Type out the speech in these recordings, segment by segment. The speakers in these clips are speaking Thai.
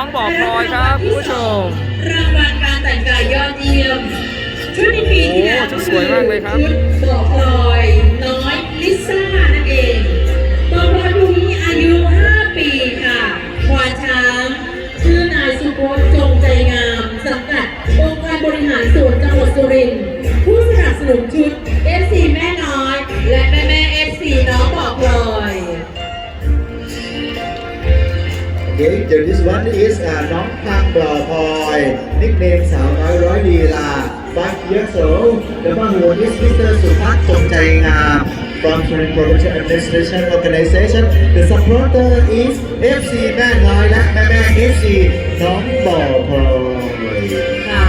น้องบอกพลอยครับคุณผู้ชมรางวัลการแต่งกายยอดเยี่ยมชุดในปีที่แล้วโอ้ชุดสวยมากเลยครับชุดบอกพลอยน้อยลิซ่านั่นเองบอกพลอยผู้นี้อายุ 5 ปีค่ะควานช้างชื่อนายสุพจน์จงใจงามสังกัดองค์การบริหารส่วนจังหวัดสุรินทร์ Okay, so this one is uh, น้องพังบลอพลอย nickname สาวน้อยร้อยลีลา5 years old the one who is Mr. สุภักดิ์ทรงใจงาม from Surin Provincial Administration Organization the supporter is FC แม่น้อยและแม่แม่ FC น้องบ่อพลอยค่ะ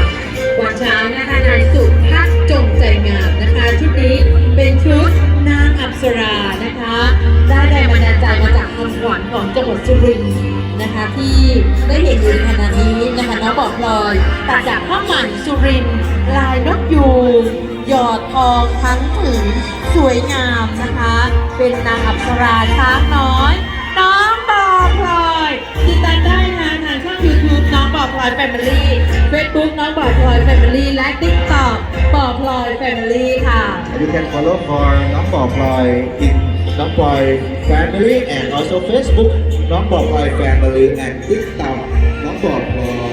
วันเช้านะคะนายสุพัฒน์จงใจงามนะคะชุดนี้เป็นชุดนางอัปสรานะคะ ได้แรงบันดาลใจมาจากคำขวัญของจังหวัดสุรินทร์ นะคะที่ได้เห็นอยู่ในขณะนี้นะคะน้องบอกลอยตัดจากผ้าไหมสุรินลายนกยูงหยอดทองทั้งผืนสวยงามนะคะ เป็นนางอัปสราช้างน้อย น้องบอกลอยติดตามได้นะทางช่อง YouTube น้องบอกลอยแฟมิลี่ Facebook น้องบอกลอยแฟมิลี่และ TikTok บอกลอยแฟมิลี่ค่ะ You can follow for น้องบอพลอย in น้องพลอย family and also Facebook น้องบอกไอแฟนมาลืมแอนติ๊กต็อกน้องบอกพอ